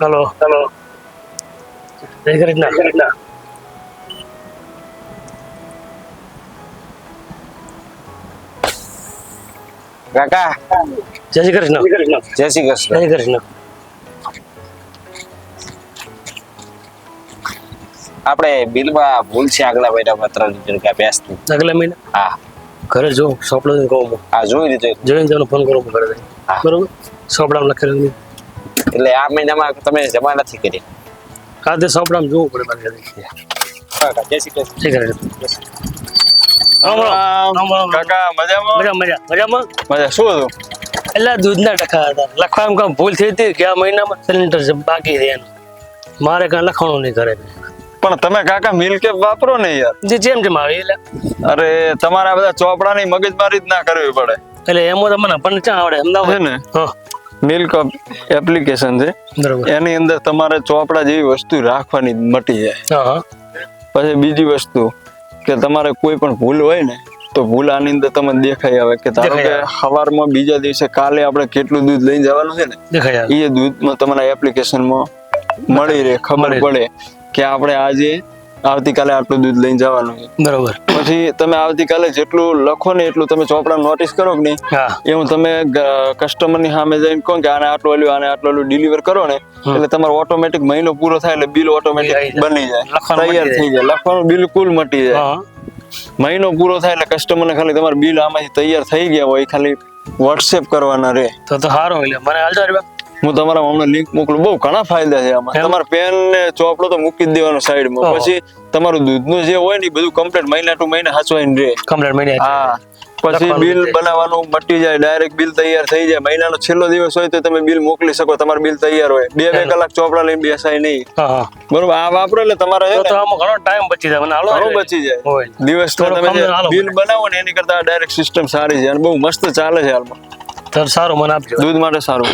Hello. Hello. જય કૃષ્ણ કાકા. જય શ્રી કૃષ્ણ. જય શ્રી કૃષ્ણ. જય કૃષ્ણ. આપણે બિલમાં ભૂલ છે આગલા મહિનામાં ત્રણ લીટર રૂપિયા ભેંસની આગલા મહિને? હા. ઘરે જો સોપડો કહું હું. જોઈ લીધું. જોઈને તમને ફોન કરું ઘરે. બરોબર? સોપડા લખેલું. એટલે આ મહિનામાં તમે જમા નથી કરી. કાલે સોપડામાં જોવું પડે મારે જય શ્રી કૃષ્ણ. જય કૃષ્ણ. કાકા મજામાં? મજા મજા. મજામાં? મજા. શું હતું? એટલે દૂધના ટકા હતા. લખવામાં કામ ભૂલ થઈ હતી કે આ મહિનામાં સિલિન્ડર બાકી છે મારે કાંઈ લખવાનું નહીં કરે પણ તમે કાકા મિલકેપ વાપરો ને યાર? જે જેમ જેમ આવે એટલે. અરે તમારા બધા ચોપડાની મગજમારી જ ના કરવી પડે. એટલે એમાં તમને પણ ચા આવડે છે અમદાવાદ ને? હા. મિલકપ એપ્લિકેશન છે. એની અંદર તમારે ચોપડા જેવી વસ્તુ રાખવાની મટી જાય. પછી બીજી વસ્તુ કે તમારે કોઈ પણ ભૂલ હોય ને તો ભૂલ આની અંદર તમને દેખાઈ આવે કે ધારો કે સવારમાં બીજા દિવસે કાલે આપણે કેટલું દૂધ લઈને જવાનું છે ને એ દૂધમાં તમારા એપ્લિકેશનમાં મળી રહે ખબર પડે કે આપણે આજે આવતીકાલે આટલું દૂધ લઈને જવાનું. છે બરોબર. પછી તમે આવતીકાલે જેટલું લખો ને એટલું તમે ચોપડા નોટિસ કરો કે નહીં હા. એવું તમે કસ્ટમરની સામે જઈને કહો કે આને આટલું આલ્યું આને આટલું આલ્યું ડિલિવર કરો ને એટલે તમારો ઓટોમેટિક મહિનો પૂરો થાય એટલે બિલ ઓટોમેટિક બની જાય. લખવાનું તૈયાર થઈ જાય. લખવાનું બિલકુલ મટી જાય. મહિનો પૂરો થાય એટલે કસ્ટમર ને ખાલી તમારું બિલ આમાંથી તૈયાર થઈ ગયા હોય ખાલી વોટ્સએપ કરવાના રે. તો તો સારું એટલે મને હાલ. હું તમારા હમણાં લિંક મોકલું. બહુ ઘણા ફાયદા છે આમાં. તમારે પેન ને ચોપડો તો મૂકી જ દેવાનો સાઈડમાં પછી તમારું દૂધનું જે હોય ને એ બધું કમ્પ્લીટ મહિના ટુ મહિના સાચવાઈને રહે. કમ્પ્લીટ મહિના હા. પછી બિલ બનાવવાનું મટી જાય ડાયરેક્ટ બિલ તૈયાર થઈ જાય. મહિનાનો છેલ્લો દિવસ હોય તો તમે બિલ મોકલી શકો. તમારું બિલ તૈયાર હોય. બે બે કલાક ચોપડા લઈને બેસાય નહીં. બરોબર આ વાપરો એટલે તમારે ઘણો ટાઈમ બચી જાય. ઘણું બચી જાય. દિવસ તો તમે. બિલ બનાવો ને એની કરતા ડાયરેક્ટ સિસ્ટમ સારી છે. અને બહુ મસ્ત ચાલે છે હાલમાં. સારું મને આપજો. દૂધ માટે સારું.